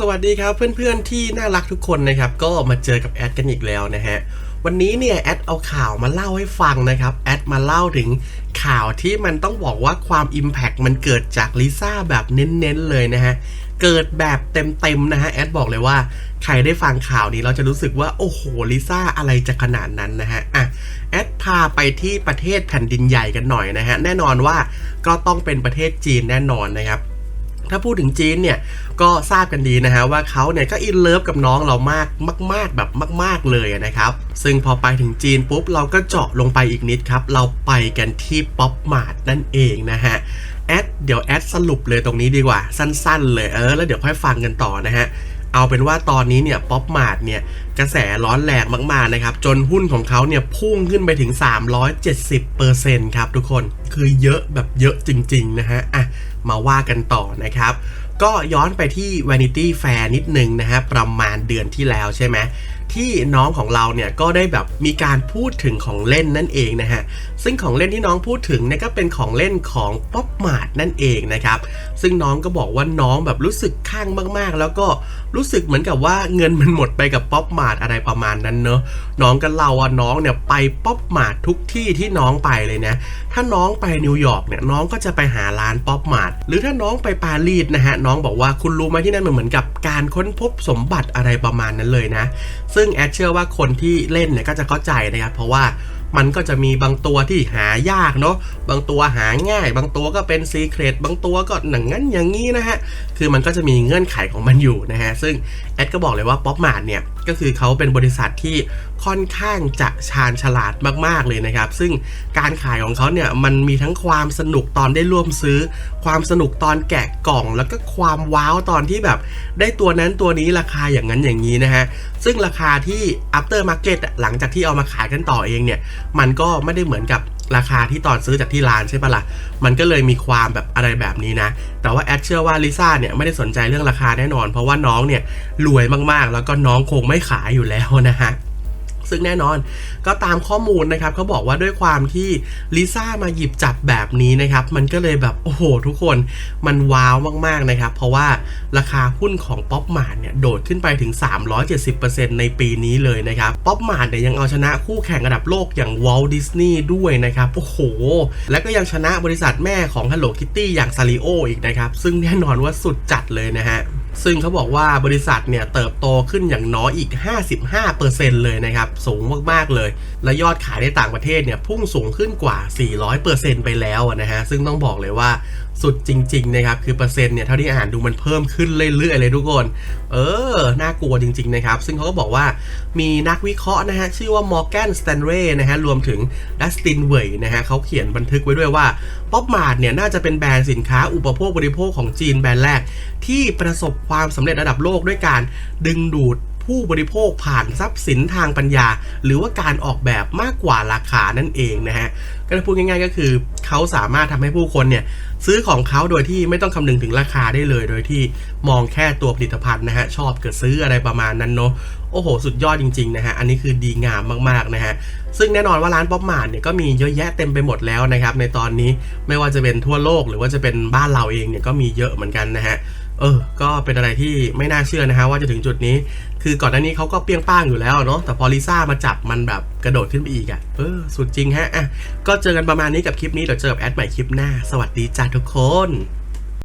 สวัสดีครับเพื่อนๆที่น่ารักทุกคนนะครับ ก็มาเจอกับแอดกันอีกแล้วนะฮะ วันนี้เนี่ยแอดเอาข่าวมาเล่าให้ฟังนะครับแอดมาเล่าถึงข่าวที่มันต้องบอกว่าความ Impact มันเกิดจากลิซ่าแบบเน้นๆเลยนะฮะ เกิดแบบเต็มๆนะฮะแอดบอกเลยว่าใครได้ฟังข่าวนี้เราจะรู้สึกว่า โอ้โหลิซ่าอะไรจะขนาดนั้นนะฮะอะแอดพาไปที่ประเทศแผ่นดินใหญ่กันหน่อยนะฮะแน่นอนว่าก็ต้องเป็นประเทศจีนแน่นอนนะครับ ถ้าพูดถึงจีนเนี่ยก็ทราบกันดีนะฮะว่าเขาเนี่ยก็อินเลิฟกับน้องเรามากมาก ๆ แบบมาก ๆเลยนะครับ ซึ่งพอไปถึงจีนปุ๊บเราก็เจาะลงไปอีกนิดครับ เราไปกันที่ป๊อปมาร์ทนั่นเองนะฮะแอดเดี๋ยวแอดสรุปเลยตรงนี้ดีกว่า สั้น ๆ เลยเออแล้วเดี๋ยวค่อยฟังกันต่อนะฮะ เอาเป็นว่าตอนนี้เนี่ยป๊อปมาดเนี่ยกระแสร้อนแรงมากๆนะครับ จนหุ้นของเขาเนี่ยพุ่งขึ้นไปถึง 370%ครับทุกคนคือเยอะแบบเยอะจริงๆนะฮะอะมาว่ากันต่อนะครับ ก็ย้อนไปที่ Vanity Fair นิดนึงนะฮะประมาณเดือนที่แล้วใช่ไหม ที่น้องของเราเนี่ยก็ได้แบบมีการพูดถึงของเล่นนั่นเองนะฮะซึ่งของเล่นที่น้องพูดถึงเนี่ยก็เป็นของเล่นของ Pop Mart นั่นเองนะครับซึ่งน้องก็บอกว่าน้องแบบรู้สึกข้างมากๆ แล้วก็รู้สึกเหมือนกับว่าเงินมันหมดไปกับ Pop Mart อะไรประมาณนั้นเนอะน้องก็เล่าว่าน้องเนี่ยไป Pop Mart ทุกที่ที่น้องไปเลยนะถ้าน้องไปนิวยอร์กเนี่ยน้องก็จะไปหาร้าน Pop Mart หรือถ้าน้องไปปารีสนะฮะน้องบอกว่าคุณรู้ไหมที่นั่นมันเหมือนกับการค้นพบสมบัติอะไรประมาณนั้นเลยนะซึ่งแอดเชื่อว่าคนที่เล่นเนี่ยก็จะเข้าใจนะครับ เพราะว่ามันก็จะมีบางตัวที่หายากเนาะ บางตัวหาง่าย บางตัวก็เป็นซีเครตบางตัวก็หนังงั้นอย่างนี้นะฮะ คือมันก็จะมีเงื่อนไขของมันอยู่นะฮะ ซึ่งแอดก็บอกเลยว่าป๊อปมาร์เนี่ย ก็คือเขาเป็นบริษัทที่ค่อนข้างจะชาญฉลาดมากๆเลยนะครับ ซึ่งการขายของเขาเนี่ยมันมีทั้งความสนุกตอนได้ร่วมซื้อ ความสนุกตอนแกะกล่อง แล้วก็ความว้าวตอนที่แบบ ได้ตัวนั้นตัวนี้ราคาอย่างนั้นอย่างนี้นะฮะซึ่งราคาที่ after market หลังจากที่เอามาขายกันต่อเองเนี่ยมันก็ไม่ได้เหมือนกับ ราคาที่ตอนซื้อจากที่ร้านใช่ปะละ่ะ มันก็เลยมีความแบบอะไรแบบนี้นะ แต่ว่าแอดเชื่อว่าลิซ่าเนี่ยไม่ได้สนใจเรื่องราคาแน่นอน เพราะว่าน้องเนี่ยรวยมากๆ แล้วก็น้องคงไม่ขายอยู่แล้วนะฮะ ซึ่งแน่นอนก็ตามข้อมูลนะครับเขาบอกว่าด้วยความที่ลิซ่ามาหยิบจับแบบนี้นะครับ มันก็เลยแบบโอ้โหทุกคนมันว้าวมากๆนะครับ เพราะว่าราคาหุ้นของป๊อปมาร์ทเนี่ยโดดขึ้นไปถึง 370%ในปีนี้เลยนะครับป๊อปมาร์ทเนี่ยยังเอาชนะคู่แข่งระดับโลกอย่างวอลดิสนีย์ด้วยนะครับโอ้โห แล้วก็ยังชนะบริษัทแม่ของ Hello Kitty อย่างซาริโออีกนะครับ ซึ่งแน่นอนว่าสุดจัดเลยนะฮะ ซึ่งเขาบอกว่าบริษัทเนี่ยเติบโตขึ้นอย่างน้อยอีก 55%เลยนะครับ สูงมาก ๆ เลย และยอดขายในต่างประเทศเนี่ยพุ่งสูงขึ้นกว่า 400%ไปแล้วนะฮะ ซึ่งต้องบอกเลยว่าสุดจริง ๆ นะครับ คือเปอร์เซ็นต์เนี่ยเท่าที่อ่านดูมันเพิ่มขึ้นเรื่อย ๆ เลยทุกคน เออ น่ากลัวจริง ๆ นะครับ ซึ่งเขาก็บอกว่ามีนักวิเคราะห์นะฮะ ชื่อว่า Morgan Stanley นะฮะ รวมถึง Dustin w e i นะฮะเขาเขียนบันทึกไว้ด้วยว่า Pop Mart เนี่ยน่าจะเป็นแบรนด์สินค้าอุปโภคบริโภคของจีนแบรนด์แรกที่ประสบความสำเร็จระดับโลกด้วยการดึงดูดผู้บริโภคผ่านทรัพย์สินทางปัญญา หรือว่าการออกแบบมากกว่าราคานั่นเองนะฮะก็จะพูดง่ายๆ ก็คือเขาสามารถทำให้ผู้คนเนี่ยซื้อของเขาโดยที่ไม่ต้องคำนึงถึงราคาได้เลย โดยที่มองแค่ตัวผลิตภัณฑ์นะฮะชอบเกิดซื้ออะไรประมาณนั้นเนาะโอ้โห สุดยอดจริงๆนะฮะอันนี้คือดีงามมากๆนะฮะซึ่งแน่นอนว่าร้านป๊อปมาร์ทเนี่ยก็มีเยอะแยะเต็มไปหมดแล้วนะครับในตอนนี้ไม่ว่าจะเป็นทั่วโลกหรือว่าจะเป็นบ้านเราเองเนี่ยก็มีเยอะเหมือนกันนะฮะเออ ก็เป็นอะไรที่ไม่น่าเชื่อนะฮะว่าจะถึงจุดนี้ คือก่อนหน้านี้เขาก็เปรี้ยงป้างอยู่แล้วเนาะ แต่พอลิซ่ามาจับมันแบบกระโดดขึ้นไปอีกอะ่ะ เออ สุดจริงฮะ อะ ก็เจอกันประมาณนี้กับคลิปนี้เดี๋ยวเจอกับแอดใหม่คลิปหน้า สวัสดีจ้าทุกคน